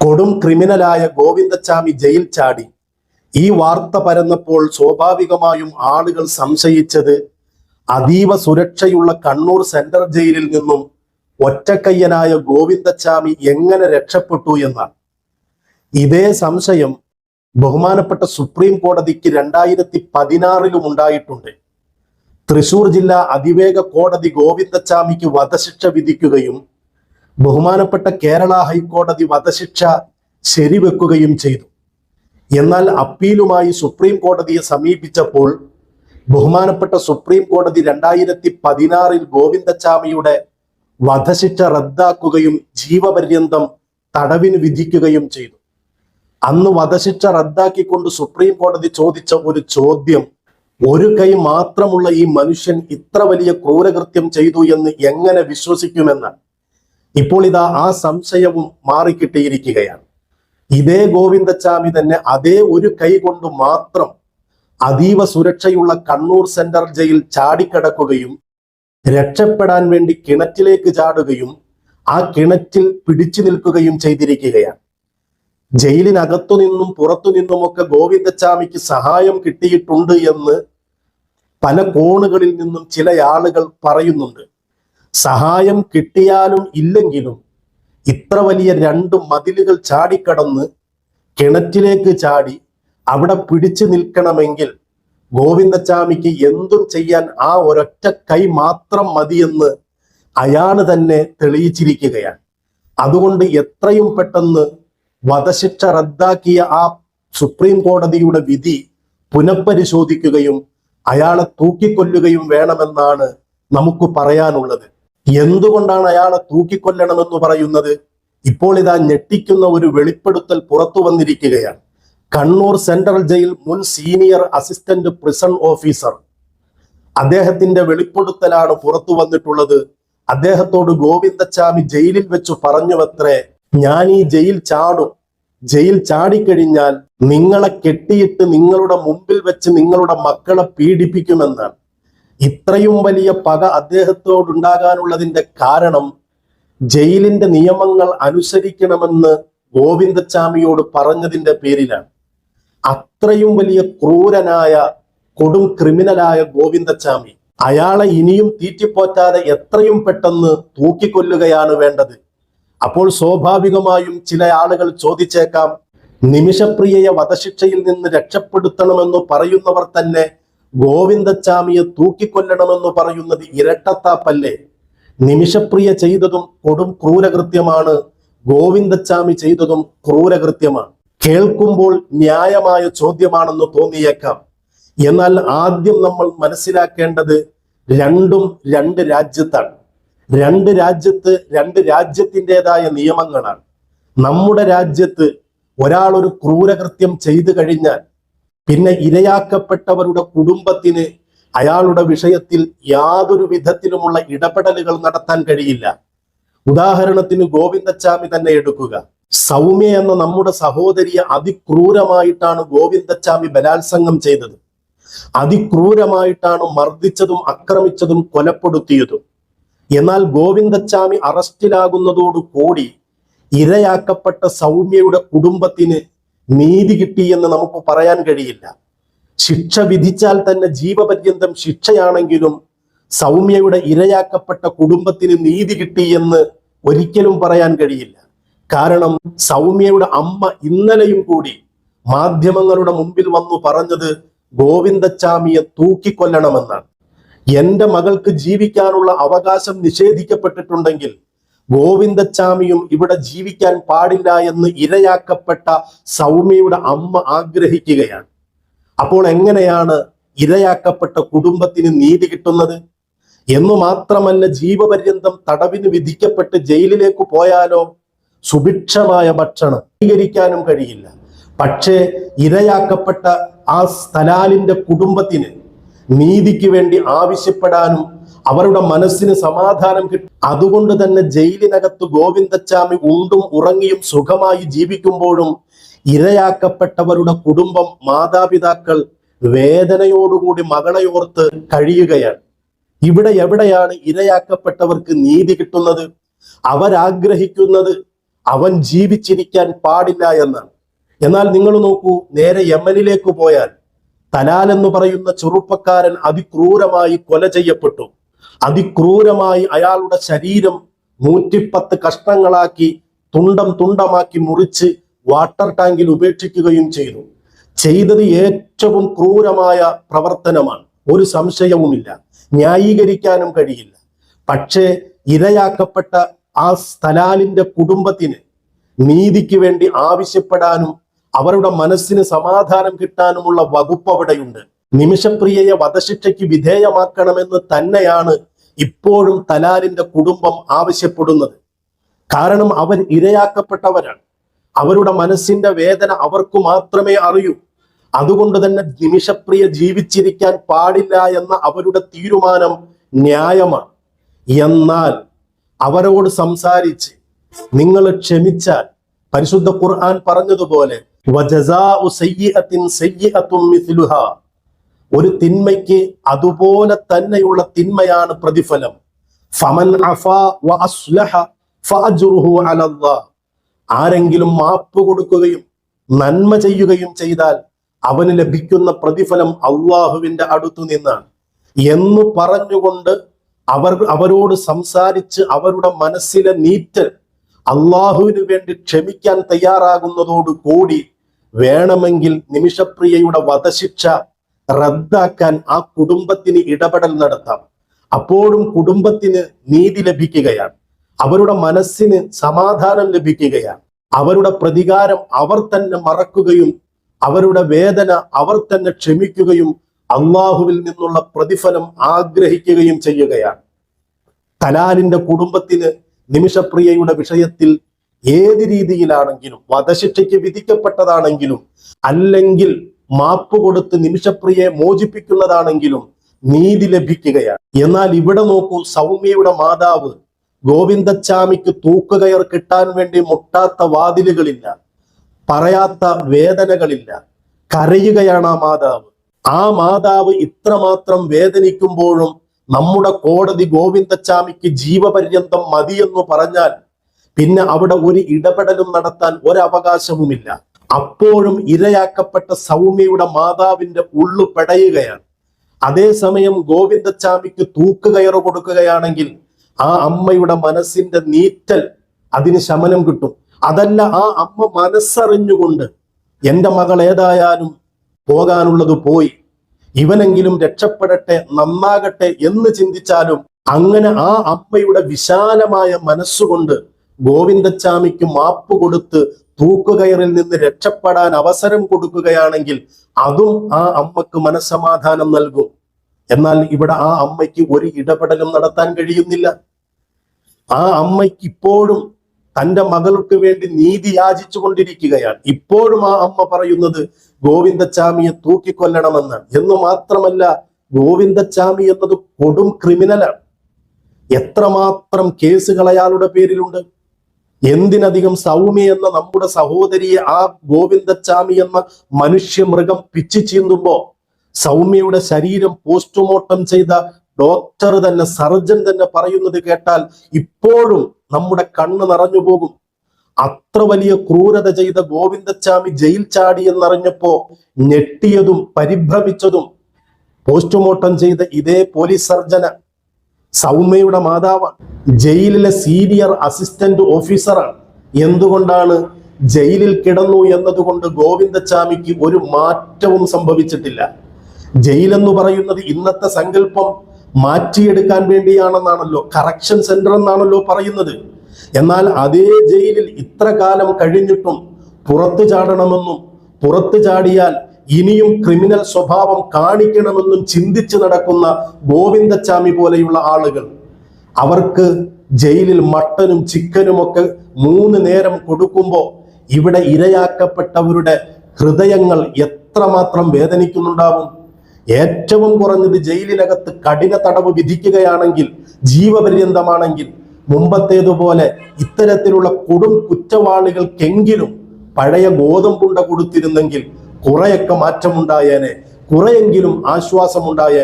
കൊടും ക്രിമിനലായ ഗോവിന്ദച്ചാമി ജയിൽ ചാടി. ഈ വാർത്ത പരന്നപ്പോൾ സ്വാഭാവികമായും ആളുകൾ സംശയിച്ചത് അതീവ സുരക്ഷയുള്ള കണ്ണൂർ സെൻട്രൽ ജയിലിൽ നിന്നും ഒറ്റക്കയ്യനായ ഗോവിന്ദച്ചാമി എങ്ങനെ രക്ഷപ്പെട്ടു എന്നാണ്. ഇതേ സംശയം ബഹുമാനപ്പെട്ട സുപ്രീം കോടതിക്ക് രണ്ടായിരത്തി പതിനാറിലും ഉണ്ടായിട്ടുണ്ട്. തൃശൂർ ജില്ലാ അതിവേഗ കോടതി ഗോവിന്ദച്ചാമിക്ക് വധശിക്ഷ വിധിക്കുകയും ബഹുമാനപ്പെട്ട കേരള ഹൈക്കോടതി വധശിക്ഷ ശരിവെക്കുകയും ചെയ്തു. എന്നാൽ അപ്പീലുമായി സുപ്രീം കോടതിയെ സമീപിച്ചപ്പോൾ ബഹുമാനപ്പെട്ട സുപ്രീം കോടതി രണ്ടായിരത്തി പതിനാറിൽ ഗോവിന്ദച്ചാമിയുടെ വധശിക്ഷ റദ്ദാക്കുകയും ജീവപര്യന്തം തടവിന് വിധിക്കുകയും ചെയ്തു. അന്ന് വധശിക്ഷ റദ്ദാക്കിക്കൊണ്ട് സുപ്രീം കോടതി ചോദിച്ച ഒരു ചോദ്യം ഒരു കൈ മാത്രമുള്ള ഈ മനുഷ്യൻ ഇത്ര വലിയ ക്രൂരകൃത്യം ചെയ്തു എന്ന് എങ്ങനെ വിശ്വസിക്കുമെന്ന്. ഇപ്പോൾ ഇതാ ആ സംശയവും മാറിക്കിട്ടിയിരിക്കുകയാണ്. ഇതേ ഗോവിന്ദച്ചാമി തന്നെ അതേ ഒരു കൈ കൊണ്ട് മാത്രം അതീവ സുരക്ഷയുള്ള കണ്ണൂർ സെൻട്രൽ ജയിൽ ചാടിക്കടക്കുകയും രക്ഷപ്പെടാൻ വേണ്ടി കിണറ്റിലേക്ക് ചാടുകയും ആ കിണറ്റിൽ പിടിച്ചു നിൽക്കുകയും ചെയ്തിരിക്കുകയാണ്. ജയിലിനകത്തു നിന്നും പുറത്തു നിന്നുമൊക്കെ ഗോവിന്ദച്ചാമിക്ക് സഹായം കിട്ടിയിട്ടുണ്ട് എന്ന് പല കോണുകളിൽ നിന്നും ചില ആളുകൾ പറയുന്നുണ്ട്. സഹായം കിട്ടിയാലും ഇല്ലെങ്കിലും ഇത്ര വലിയ രണ്ട് മതിലുകൾ ചാടിക്കടന്ന് കിണറ്റിലേക്ക് ചാടി അവിടെ പിടിച്ചു നിൽക്കണമെങ്കിൽ ഗോവിന്ദച്ചാമിക്ക് എന്തും ചെയ്യാൻ ആ ഒരൊറ്റ കൈ മാത്രം മതിയെന്ന് അയാൾ തന്നെ തെളിയിച്ചിരിക്കുകയാണ്. അതുകൊണ്ട് എത്രയും പെട്ടെന്ന് വധശിക്ഷ റദ്ദാക്കിയ ആ സുപ്രീം കോടതിയുടെ വിധി പുനഃപരിശോധിക്കുകയും അയാളെ തൂക്കിക്കൊല്ലുകയും വേണമെന്നാണ് നമുക്ക് പറയാനുള്ളത്. എന്തുകൊണ്ടാണ് അയാളെ തൂക്കിക്കൊല്ലണമെന്ന് പറയുന്നത്? ഇപ്പോൾ ഇതാ ഞെട്ടിക്കുന്ന ഒരു വെളിപ്പെടുത്തൽ പുറത്തു വന്നിരിക്കുകയാണ്. കണ്ണൂർ സെൻട്രൽ ജയിൽ മുൻ സീനിയർ അസിസ്റ്റന്റ് പ്രിസൺ ഓഫീസർ. അദ്ദേഹത്തിന്റെ വെളിപ്പെടുത്തലാണ് പുറത്തു വന്നിട്ടുള്ളത്. അദ്ദേഹത്തോട് ഗോവിന്ദച്ചാമി ജയിലിൽ വെച്ച് പറഞ്ഞുവത്രേ ഞാൻ ഈ ജയിൽ ചാടും. ജയിൽ ചാടിക്കഴിഞ്ഞാൽ നിങ്ങളെ കെട്ടിയിട്ട് നിങ്ങളുടെ മുമ്പിൽ വെച്ച് നിങ്ങളുടെ മക്കളെ പീഡിപ്പിക്കുമെന്നാണ്. ഇത്രയും വലിയ പക അദ്ദേഹത്തോടുണ്ടാകാനുള്ളതിന്റെ കാരണം ജയിലിന്റെ നിയമങ്ങൾ അനുസരിക്കണമെന്ന് ഗോവിന്ദച്ചാമിയോട് പറഞ്ഞതിന്റെ പേരിലാണ്. അത്രയും വലിയ ക്രൂരനായ കൊടും ക്രിമിനലായ ഗോവിന്ദച്ചാമി അയാളെ ഇനിയും തീറ്റിപ്പോറ്റാതെ എത്രയും പെട്ടെന്ന് തൂക്കിക്കൊല്ലുകയാണ് വേണ്ടത്. അപ്പോൾ സ്വാഭാവികമായും ചില ആളുകൾ ചോദിച്ചേക്കാം നിമിഷപ്രിയയെ വധശിക്ഷയിൽ നിന്ന് രക്ഷപ്പെടുത്തണമെന്ന് പറയുന്നവർ തന്നെ ഗോവിന്ദച്ചാമിയെ തൂക്കിക്കൊല്ലണമെന്ന് പറയുന്നത് ഇരട്ടത്താപ്പല്ലേ? നിമിഷപ്രിയ ചെയ്തതും കൊടും ക്രൂരകൃത്യമാണ്. ഗോവിന്ദച്ചാമി ചെയ്തതും ക്രൂരകൃത്യമാണ്. കേൾക്കുമ്പോൾ ന്യായമായ ചോദ്യമാണെന്ന് തോന്നിയേക്കാം. എന്നാൽ ആദ്യം നമ്മൾ മനസ്സിലാക്കേണ്ടത് രണ്ടും രണ്ട് രാജ്യത്താണ്. രണ്ട് രാജ്യത്ത് രണ്ട് രാജ്യത്തിന്റെതായ നിയമങ്ങളാണ്. നമ്മുടെ രാജ്യത്ത് ഒരാൾ ഒരു ക്രൂരകൃത്യം ചെയ്തു കഴിഞ്ഞാൽ പിന്നെ ഇരയാക്കപ്പെട്ടവരുടെ കുടുംബത്തിന് അയാളുടെ വിഷയത്തിൽ യാതൊരു വിധത്തിലുമുള്ള ഇടപെടലുകൾ നടത്താൻ കഴിയില്ല. ഉദാഹരണത്തിന് ഗോവിന്ദച്ചാമി തന്നെ എടുക്കുക. സൗമ്യ എന്ന നമ്മുടെ സഹോദരിയെ അതിക്രൂരമായിട്ടാണ് ഗോവിന്ദച്ചാമി ബലാത്സംഗം ചെയ്തത്. അതിക്രൂരമായിട്ടാണ് മർദ്ദിച്ചതും ആക്രമിച്ചതും കൊലപ്പെടുത്തിയതും. എന്നാൽ ഗോവിന്ദച്ചാമി അറസ്റ്റിലാകുന്നതോടു കൂടി ഇരയാക്കപ്പെട്ട സൗമ്യയുടെ കുടുംബത്തിന് നീതി കിട്ടി എന്ന് നമുക്ക് പറയാൻ കഴിയില്ല. ശിക്ഷ വിധിച്ചാൽ തന്നെ ജീവപര്യന്തം ശിക്ഷയാണെങ്കിലും സൗമ്യയുടെ ഇരയാക്കപ്പെട്ട കുടുംബത്തിന് നീതി കിട്ടി എന്ന് ഒരിക്കലും പറയാൻ കഴിയില്ല. കാരണം സൗമ്യയുടെ അമ്മ ഇന്നലെയും കൂടി മാധ്യമങ്ങളുടെ മുമ്പിൽ വന്നു പറഞ്ഞത് ഗോവിന്ദച്ചാമിയെ തൂക്കിക്കൊല്ലണമെന്നാണ്. എന്റെ മകൾക്ക് ജീവിക്കാനുള്ള അവകാശം നിഷേധിക്കപ്പെട്ടിട്ടുണ്ടെങ്കിൽ ഗോവിന്ദച്ചാമിയും ഇവിടെ ജീവിക്കാൻ പാടില്ല എന്ന് ഇരയാക്കപ്പെട്ട സൗമ്യയുടെ അമ്മ ആഗ്രഹിക്കുകയാണ്. അപ്പോൾ എങ്ങനെയാണ് ഇരയാക്കപ്പെട്ട കുടുംബത്തിന് നീതി കിട്ടുന്നത്? എന്നു മാത്രമല്ല ജീവപര്യന്തം തടവിന് വിധിക്കപ്പെട്ട് ജയിലിലേക്ക് പോയാലോ? സുഭിക്ഷമായ ഭക്ഷണം സ്വീകരിക്കാനും കഴിയില്ല. പക്ഷേ ഇരയാക്കപ്പെട്ട ആ സ്ഥലാലിന്റെ കുടുംബത്തിന് നീതിക്ക് വേണ്ടി ആവശ്യപ്പെടാനും അവരുടെ മനസ്സിന് സമാധാനം കിട്ടും. അതുകൊണ്ട് തന്നെ ജയിലിനകത്ത് ഗോവിന്ദച്ചാമി ഉണ്ടും ഉറങ്ങിയും സുഖമായി ജീവിക്കുമ്പോഴും ഇരയാക്കപ്പെട്ടവരുടെ കുടുംബം മാതാപിതാക്കൾ വേദനയോടുകൂടി മകളെയോർത്ത് കഴിയുകയാണ്. ഇവിടെ എവിടെയാണ് ഇരയാക്കപ്പെട്ടവർക്ക് നീതി കിട്ടുന്നത്? അവരാഗ്രഹിക്കുന്നത് അവൻ ജീവിച്ചിരിക്കാൻ പാടില്ല എന്നാണ്. എന്നാൽ നിങ്ങൾ നോക്കൂ നേരെ യമനിലേക്ക് പോയാൽ തലാൽ എന്ന് പറയുന്ന ചെറുപ്പക്കാരൻ അതിക്രൂരമായി കൊല ചെയ്യപ്പെട്ടു. അതിക്രൂരമായി അയാളുടെ ശരീരം നൂറ്റിപ്പത്ത് കഷ്ണങ്ങളാക്കി തുണ്ടം തുണ്ടമാക്കി മുറിച്ച് വാട്ടർ ടാങ്കിൽ ഉപേക്ഷിക്കുകയും ചെയ്തു. ചെയ്തത് ഏറ്റവും ക്രൂരമായ പ്രവർത്തനമാണ്. ഒരു സംശയവുമില്ല. ന്യായീകരിക്കാനും കഴിയില്ല. പക്ഷേ ഇരയാക്കപ്പെട്ട ആ സ്ഥലാലിന്റെ കുടുംബത്തിന് നീതിക്ക് വേണ്ടി ആവശ്യപ്പെടാനും അവരുടെ മനസ്സിന് സമാധാനം കിട്ടാനുമുള്ള വകുപ്പ് അവിടെയുണ്ട്. നിമിഷപ്രിയയെ വധശിക്ഷയ്ക്ക് വിധേയമാക്കണമെന്ന് തന്നെയാണ് ഇപ്പോഴും തലാലിന്റെ കുടുംബം ആവശ്യപ്പെടുന്നത്. കാരണം അവർ ഇരയാക്കപ്പെട്ടവരാണ്. അവരുടെ മനസ്സിന്റെ വേദന അവർക്ക് മാത്രമേ അറിയൂ. അതുകൊണ്ട് തന്നെ നിമിഷപ്രിയ ജീവിച്ചിരിക്കാൻ പാടില്ല എന്ന അവരുടെ തീരുമാനം ന്യായമാണ്. എന്നാൽ അവരോട് സംസാരിച്ച് നിങ്ങൾ ക്ഷമിച്ചാൽ പരിശുദ്ധ ഖുർആൻ പറഞ്ഞതുപോലെ ഒരു തിന്മയ്ക്ക് അതുപോലെ തന്നെയുള്ള തിന്മയാണ് പ്രതിഫലം. ഫമൻ ആരെങ്കിലും മാപ്പ് കൊടുക്കുകയും നന്മ ചെയ്യുകയും ചെയ്താൽ അവന് ലഭിക്കുന്ന പ്രതിഫലം അള്ളാഹുവിന്റെ അടുത്തു നിന്നാണ്. എന്ന് പറഞ്ഞുകൊണ്ട് അവർ അവരോട് സംസാരിച്ച് അവരുടെ മനസ്സിലെ നീറ്റൽ അള്ളാഹുവിന് വേണ്ടി ക്ഷമിക്കാൻ തയ്യാറാകുന്നതോട് കൂടി വേണമെങ്കിൽ നിമിഷപ്രിയയുടെ വധശിക്ഷ റദ്ദാക്കാൻ ആ കുടുംബത്തിന് ഇടപെടൽ നടത്താം. അപ്പോഴും കുടുംബത്തിന് നീതി ലഭിക്കുകയാണ്. അവരുടെ മനസ്സിന് സമാധാനം ലഭിക്കുകയാണ്. അവരുടെ പ്രതികാരം അവർ തന്നെ മറക്കുകയും അവരുടെ വേദന അവർ തന്നെ ക്ഷമിക്കുകയും അള്ളാഹുവിൽ നിന്നുള്ള പ്രതിഫലം ആഗ്രഹിക്കുകയും ചെയ്യുകയാണ്. തലാലിന്റെ കുടുംബത്തിന് നിമിഷപ്രിയയുടെ വിഷയത്തിൽ ഏത് രീതിയിലാണെങ്കിലും വധശിക്ഷയ്ക്ക് വിധിക്കപ്പെട്ടതാണെങ്കിലും അല്ലെങ്കിൽ മാപ്പ് കൊടുത്ത് നിമിഷപ്രിയെ മോചിപ്പിക്കുന്നതാണെങ്കിലും നീതി ലഭിക്കുകയാണ്. എന്നാൽ ഇവിടെ നോക്കൂ സൗമ്യയുടെ മാതാവ് ഗോവിന്ദച്ചാമിക്ക് തൂക്കുകയർ കിട്ടാൻ വേണ്ടി മുട്ടാത്ത വാതിലുകളില്ല പറയാത്ത വേദനകളില്ല കരയുകയാണ് ആ മാതാവ്. ആ മാതാവ് ഇത്രമാത്രം വേദനിക്കുമ്പോഴും നമ്മുടെ കോടതി ഗോവിന്ദച്ചാമിക്ക് ജീവപര്യന്തം മതിയെന്ന് പറഞ്ഞാൽ പിന്നെ അവിടെ ഒരു ഇടപെടലും നടത്താൻ ഒരവകാശവുമില്ല. അപ്പോഴും ഇരയാക്കപ്പെട്ട സൗമ്യയുടെ മാതാവിന്റെ ഉള്ളു പെടയുകയാണ്. അതേസമയം ഗോവിന്ദച്ചാമിക്ക് തൂക്കുകയറ് കൊടുക്കുകയാണെങ്കിൽ ആ അമ്മയുടെ മനസ്സിന്റെ നീറ്റൽ അതിന് ശമനം കിട്ടും. അതല്ല ആ അമ്മ മനസ്സറിഞ്ഞുകൊണ്ട് എന്റെ മകൾ ഏതായാലും പോകാനുള്ളത് പോയി. ഇവനെങ്കിലും രക്ഷപ്പെടട്ടെ നന്നാകട്ടെ എന്ന് ചിന്തിച്ചാലും അങ്ങനെ ആ അമ്മയുടെ വിശാലമായ മനസ്സുകൊണ്ട് ഗോവിന്ദച്ചാമിക്ക് മാപ്പ് കൊടുത്ത് തൂക്കുകയറിൽ നിന്ന് രക്ഷപ്പെടാൻ അവസരം കൊടുക്കുകയാണെങ്കിൽ അതും ആ അമ്മയ്ക്ക് മനസ്സമാധാനം നൽകും. എന്നാൽ ഇവിടെ ആ അമ്മയ്ക്ക് ഒരു ഇടപെടലും നടത്താൻ കഴിയുന്നില്ല. ആ അമ്മയ്ക്ക് ഇപ്പോഴും തന്റെ മകൾക്ക് വേണ്ടി നീതി യാചിച്ചു കൊണ്ടിരിക്കുകയാണ്. ഇപ്പോഴും ആ അമ്മ പറയുന്നത് ഗോവിന്ദച്ചാമിയെ തൂക്കിക്കൊല്ലണമെന്നാണ് എന്ന് മാത്രമല്ല ഗോവിന്ദച്ചാമി എന്നത് കൊടും ക്രിമിനലാണ്. എത്രമാത്രം കേസുകൾ അയാളുടെ പേരിലുണ്ട്. എന്തിനധികം സൗമ്യ എന്ന നമ്മുടെ സഹോദരിയെ ആ ഗോവിന്ദച്ചാമി എന്ന മനുഷ്യമൃഗം പിച്ചു ചീന്തുമ്പോ സൗമ്യയുടെ ശരീരം പോസ്റ്റ്മോർട്ടം ചെയ്ത ഡോക്ടർ തന്നെ സർജൻ തന്നെ പറയുന്നത് കേട്ടാൽ ഇപ്പോഴും നമ്മുടെ കണ്ണ് നിറഞ്ഞു പോകും. അത്ര വലിയ ക്രൂരത ചെയ്ത ഗോവിന്ദച്ചാമി ജയിൽ ചാടി എന്നറിഞ്ഞപ്പോ ഞെട്ടിയതും പരിഭ്രമിച്ചതും പോസ്റ്റ്മോർട്ടം ചെയ്ത ഇതേ പോലീസ് സർജന സൗമ്യയുടെ മാതാവാണ് ജയിലിലെ സീനിയർ അസിസ്റ്റന്റ് ഓഫീസറാണ്. എന്തുകൊണ്ടാണ് ജയിലിൽ കിടന്നു എന്നതുകൊണ്ട് ഗോവിന്ദച്ചാമിക്ക് ഒരു മാറ്റവും സംഭവിച്ചിട്ടില്ല? ജയിലെന്ന് പറയുന്നത് ഇന്നത്തെ സങ്കല്പം മാറ്റിയെടുക്കാൻ വേണ്ടിയാണെന്നാണല്ലോ കറക്ഷൻ സെന്റർ എന്നാണല്ലോ പറയുന്നത്. എന്നാൽ അതേ ജയിലിൽ ഇത്ര കാലം കഴിഞ്ഞിട്ടും പുറത്തു ചാടണമെന്നും പുറത്തു ചാടിയാൽ ഇനിയും ക്രിമിനൽ സ്വഭാവം കാണിക്കണമെന്നും ചിന്തിച്ചു നടക്കുന്ന ഗോവിന്ദച്ചാമി പോലെയുള്ള ആളുകൾ അവർക്ക് ജയിലിൽ മട്ടനും ചിക്കനും ഒക്കെ മൂന്ന് നേരം കൊടുക്കുമ്പോൾ ഇവിടെ ഇരയാക്കപ്പെട്ടവരുടെ ഹൃദയങ്ങൾ എത്രമാത്രം വേദനിക്കുന്നുണ്ടാവും? ഏറ്റവും കുറഞ്ഞത് ജയിലിനകത്ത് കഠിന തടവ് വിധിക്കുകയാണെങ്കിൽ ജീവപര്യന്തമാണെങ്കിൽ മുമ്പത്തേതുപോലെ ഇത്തരത്തിലുള്ള കൊടും കുറ്റവാളികൾക്കെങ്കിലും പഴയ ഗോതമ്പുണ്ട കൊടുത്തിരുന്നെങ്കിൽ കുറെയൊക്കെ മാറ്റമുണ്ടായേനെ. കുറെയെങ്കിലും ആശ്വാസമുണ്ടായേനെ.